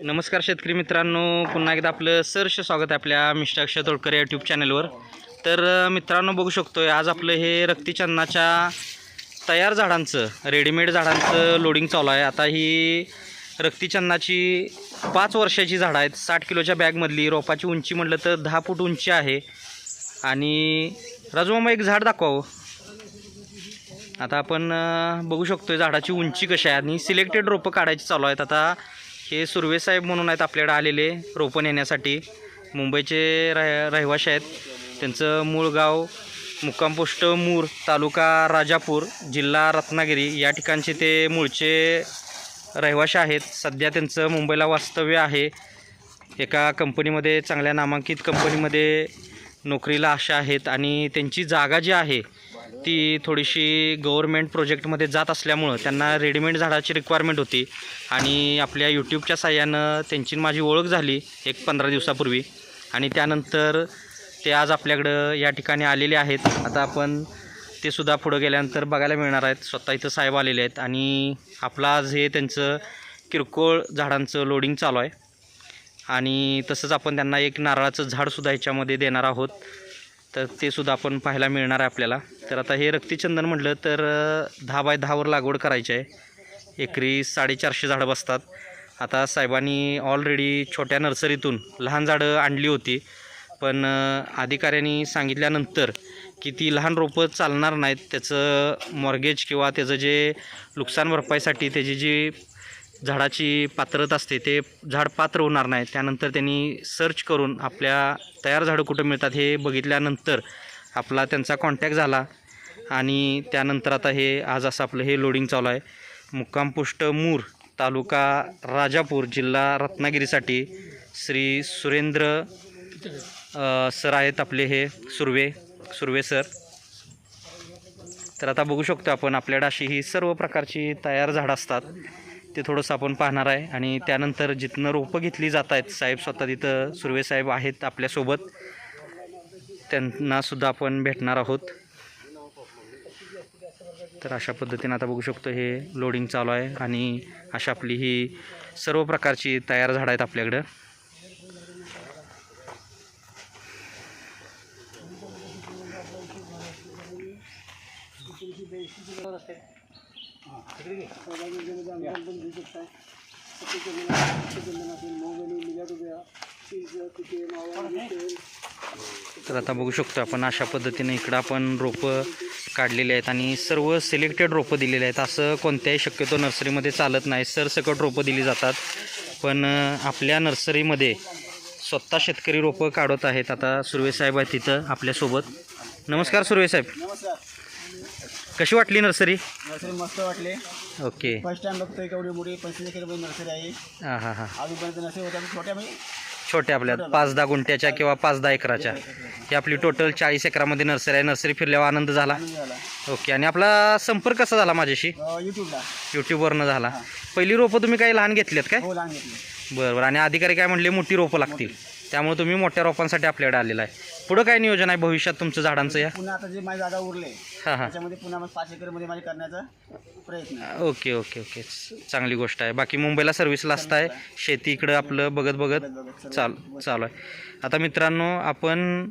नमस्कार शेतकरी मित्रांनो पुन्हा एकदा आपलं सरश स्वागत आहे आपल्या मिस्टर अक्षय तोडकर या यूट्यूब चॅनलवर तर मित्रांनो बघू शकतोय आज आपलं हे रक्तीचंदनाच्या तयार झाडांचं रेडीमेड झाडांचं लोडिंग चालू आहे. आता ही रक्तीचंदनाची पाच वर्षाची झाडं आहेत. साठ किलोच्या बॅगमधली रोपाची उंची म्हटलं तर दहा फूट उंची आहे. आणि राजू एक झाड दाखवावं हो. आता आपण बघू बघू आहे झाडाची उंची कशी आहे. आणि सिलेक्टेड रोपं काढायची चालू आहेत. आता हे सुर्वेसाहेब म्हणून आहेत आपल्याकडे आलेले रोपण येण्यासाठी मुंबईचे रह रहिवाशी आहेत. त्यांचं मूळ गाव मुक्कामपोस्ट मूर तालुका राजापूर जिल्हा रत्नागिरी. या ठिकाणचे ते मूळचे रहिवाशी आहेत. सध्या त्यांचं मुंबईला वास्तव्य आहे. एका कंपनीमध्ये चांगल्या नामांकित कंपनीमध्ये नोकरीला अशा आहेत आणि त्यांची जागा जी आहे ती थोडीशी गव्हर्मेंट प्रोजेक्टमध्ये जात असल्यामुळं त्यांना रेडीमेड झाडाची रिक्वायरमेंट होती. आणि आपल्या यूट्यूबच्या साह्यानं त्यांची माझी ओळख झाली एक पंधरा दिवसापूर्वी. आणि त्यानंतर ते आज आपल्याकडं या ठिकाणी आलेले आहेत. आता आपण ते सुद्धा पुढं गेल्यानंतर बघायला मिळणार आहेत. स्वतः इथं साहेब आलेले आहेत. आणि आपलं आज हे त्यांचं किरकोळ झाडांचं लोडिंग चालू आहे. आणि तसंच आपण त्यांना एक नारळाचं झाडसुद्धा ह्याच्यामध्ये देणार आहोत. तर ते सुद्धा आपण पाहायला मिळणार आहे आपल्याला. तर आता हे रक्तीचंदन म्हटलं तर दहा बाय दहावर लागवड करायची आहे. एकरी साडेचारशे झाडं बसतात. आता साहेबांनी ऑलरेडी छोट्या नर्सरीतून लहान झाडं आणली होती. पण अधिकाऱ्यांनी सांगितल्यानंतर की ती लहान रोपं चालणार नाहीत. त्याचं मॉर्गेज किंवा त्याचं जे नुकसान भरपाईसाठी त्याची जी झाडाची पात्रता असते ते झाड पात्र होणार नाही. त्यानंतर त्यांनी सर्च करून आपल्या तयार झाडं कुठं मिळतात हे बघितल्यानंतर आपला त्यांचा कॉन्टॅक्ट झाला. आणि त्यानंतर आता हे आज असं आपलं हे लोडिंग चालू आहे. मुक्कामपुष्ट मूर तालुका राजापूर जिल्हा रत्नागिरीसाठी श्री सुरेंद्र सर आहेत आपले हे सुर्वे सुर्वे सर. तर आता बघू शकतो आपण आपल्याकडे अशी ही सर्व प्रकारची तयार झाडं असतात. ते थोडंसं आपण पाहणार आहे. आणि त्यानंतर जिथनं रोपं घेतली जात आहेत साहेब स्वतः तिथं सुर्वे साहेब आहेत आपल्यासोबत. त्यांनासुद्धा आपण भेटणार आहोत. तर अशा पद्धतीने आता बघू शकतो हे लोडिंग चालू आहे. आणि अशा आपली ही सर्व प्रकारची तयार झाडं आहेत आपल्याकडं. तर आता बघू शकतो आपण अशा पद्धतीने इकडं आपण रोपं काढलेली आहेत आणि सर्व सिलेक्टेड रोपं दिलेली आहेत. असं कोणत्याही शक्यतो नर्सरीमध्ये चालत नाही. सरसकट रोपं दिली जातात. पण आपल्या नर्सरीमध्ये स्वतः शेतकरी रोपं काढत आहेत. आता सुर्वे साहेब आहेत तिथं आपल्यासोबत. नमस्कार सुर्वे साहेब. नमस्कार. कशी वाटली नर्सरी? नर्सरी मस्त वाटले. ओके. फर्स्ट टाइम बघतोय केवढी मोठी पंचवीस एकर नर्सरी आहे. हां हां हां. अजूनपर्यंत नर्सरी होत्या छोट्या म्हणजे छोट्या आपल्या पाच दहा गुंठ्याच्या किंवा पाच दहा एकराच्या. ही आपली टोटल चाळीस एकरामध्ये नर्सरी आहे. नर्सरी फिरल्यावर आनंद झाला. ओके आणि आपला संपर्क कसा झाला माझ्याशी? युट्यूबला यूट्यूबवरनं झाला. पहिली रोपं तुम्ही काही लहान घेतलीत काय? हो लहान घेतली. बरं बरं. आणि अधिकारी काय म्हणले? मोठी रोपं लागतील. त्यामुळे तुम्ही मोठ्या रोपांसाठी आपल्याकडे आलेला आहे. पुढं काय नियोजन आहे भविष्यात तुमचं झाडांचं या? पुन्हा आता जे माझी जागा उरले हां हां. त्याच्यामध्ये पुन्हा मग पाच एकरमध्ये माझे करण्याचा प्रयत्न आहे. Okay okay okay. चांगली गोष्ट आहे. बाकी मुंबईला सर्व्हिसला असताय. शेती इकडं आपलं बघत बघत चाल चालू आहे. आता मित्रांनो आपण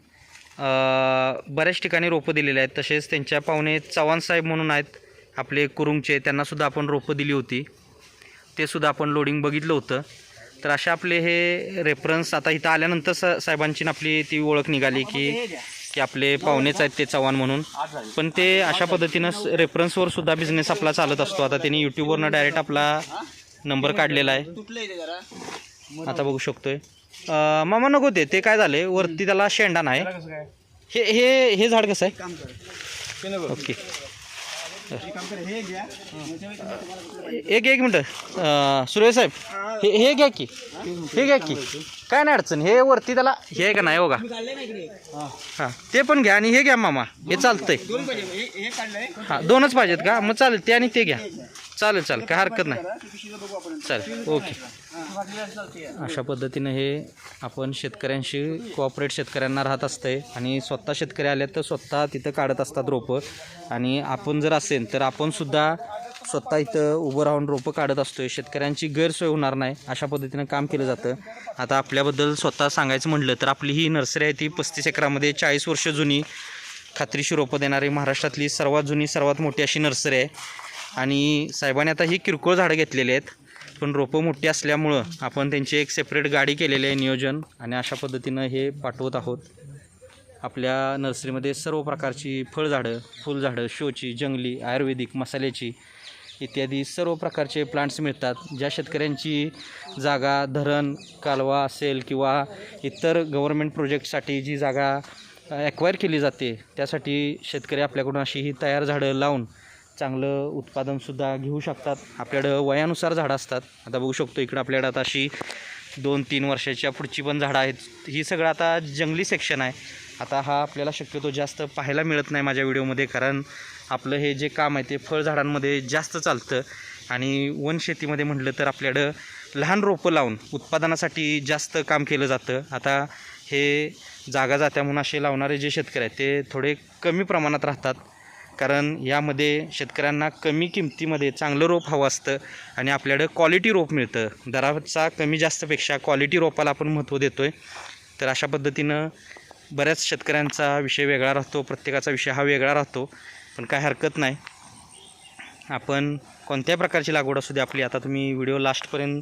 अं, बऱ्याच ठिकाणी रोपं दिलेली आहेत. तसेच त्यांच्या पाहुणे चव्हाण साहेब म्हणून आहेत. आपले कुरुंगचे त्यांनासुद्धा आपण रोपं दिली होती. ते सुद्धा आपण लोडिंग बघितलं होतं. तर असे आपले हे रेफरन्स आता इथं आल्यानंतर स साहेबांची आपली ती ओळख निघाली की. की आपले पाहुणेच आहेत ते चव्हाण म्हणून. पण ते अशा पद्धतीनं रेफरन्सवर सुद्धा बिझनेस आपला चालत असतो. आता त्यांनी यूट्यूबवरनं डायरेक्ट आपला नंबर काढलेला आहे. आता बघू शकतोय. मामा नको ते ते काय झाले वरती त्याला शेंडा नाही. हे हे हे झाड कसं. आहे? ओके. एक एक मिनटं. सुरेश साहेब हे हे घ्या की. हे घ्या की. काय नाही अडचण. हे वरती त्याला हे आहे का नाही हो का हां ते पण घ्या आणि हे घ्या मामा. हे चालतंय. हां दोनच पाहिजेत का? मग चालेल ते आणि ते घ्या. चालेल चालेल. काय हरकत नाही. चालेल. ओके. अशा पद्धतीनं हे आपण शेतकऱ्यांशी कोऑपरेट शेतकऱ्यांना राहत असतंय आणि स्वतः शेतकरी आले तर स्वतः तिथं काढत असतात रोपं. आणि आपण जर असेल तर आपण सुद्धा स्वतः इथं उभं राहून रोपं काढत असतोय. शेतकऱ्यांची गैरसोय होणार नाही. अशा पद्धतीनं काम केलं जातं. आता आपल्याबद्दल स्वतः सांगायचं म्हटलं तर आपली ही नर्सरी आहे ती पस्तीस एकरामध्ये चाळीस वर्ष जुनी. खात्रीशीर रोपं देणारी महाराष्ट्रातली सर्वात जुनी सर्वात मोठी अशी नर्सरी आहे. आणि साहेबांनी आता ही किरकोळ झाडं घेतलेली आहेत. पण रोपं मोठी असल्यामुळं आपण त्यांची एक सेपरेट गाडी केलेली आहे नियोजन आणि अशा पद्धतीनं हे पाठवत आहोत. आपल्या नर्सरीमध्ये सर्व प्रकारची फळझाडं फुलझाडं शोची जंगली आयुर्वेदिक मसाल्याची इत्यादी सर्व प्रकारचे प्लांट्स मिळतात. ज्या शेतकऱ्यांची जागा धरण कालवा असेल किंवा इतर गव्हर्मेंट प्रोजेक्टसाठी जी जागा ॲक्वायर केली जाते त्यासाठी शेतकरी आपल्याकडून अशी ही तयार झाडं लावून चांगलं उत्पादनसुद्धा घेऊ शकतात. आपल्याकडं वयानुसार झाडं असतात. आता बघू शकतो इकडं आपल्याकडं आता अशी दोन तीन वर्षाच्या पुढची पण झाडं आहेत. ही सगळं आता जंगली सेक्शन आहे. आता हा आपल्याला शक्यतो जास्त पाहायला मिळत नाही माझ्या व्हिडिओमध्ये कारण आपलं हे जे काम आहे ते फळझाडांमध्ये जास्त चालतं. आणि वनशेतीमध्ये म्हटलं तर आपल्याकडं लहान रोपं लावून उत्पादनासाठी जास्त काम केलं जातं. आता हे जागा जात्या म्हणून असे लावणारे जे शेतकरी आहेत ते थोडे कमी प्रमाणात राहतात. कारण यामध्ये शेतकऱ्यांना कमी किमतीमध्ये चांगलं रोप हवं असतं आणि आपल्याकडं क्वालिटी रोप मिळतं. दराचा कमी जास्तपेक्षा क्वालिटी रोपाला आपण महत्त्व देतो आहे तर अशा पद्धतीनं बऱ्याच शेतकऱ्यांचा विषय वेगळा राहतो प्रत्येकाचा विषय हा वेगळा राहतो पण काय हरकत नाही. आपण कोणत्याही प्रकारची लागवड असू दे आपली आता तुम्ही व्हिडिओ लास्टपर्यंत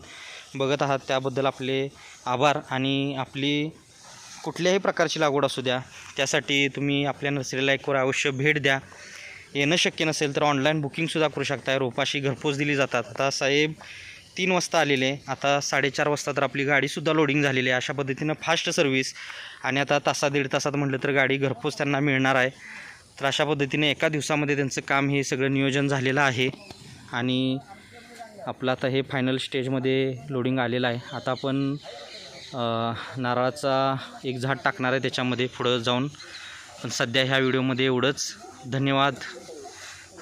बघत आहात त्याबद्दल आपले आभार आणि आपली कुठल्याही प्रकारची लागवड असू द्या त्यासाठी तुम्ही आपल्या नर्सरीला एक वर अवश्य भेट द्या. येणं शक्य नसेल तर ऑनलाईन बुकिंगसुद्धा करू शकताय. रोपाशी घरपोच दिली जातात. आता साहेब तीन वाजता आलेले. आता साडेचार वाजता तर आपली गाडीसुद्धा लोडिंग झालेली आहे. अशा पद्धतीनं फास्ट सर्व्हिस आणि आता तासा दीड तासात म्हटलं तर गाडी घरपोच त्यांना मिळणार आहे. तर अशा पद्धतीने एका दिवसामध्ये त्यांचं काम हे सगळं नियोजन झालेलं आहे. आणि आपलं आता हे फायनल स्टेजमध्ये लोडिंग आलेलं आहे. आता आपण नारळाचा एक झाड टाकणार आहे त्याच्यामध्ये पुढं जाऊन. पण सध्या ह्या व्हिडिओमध्ये एवढंच. धन्यवाद.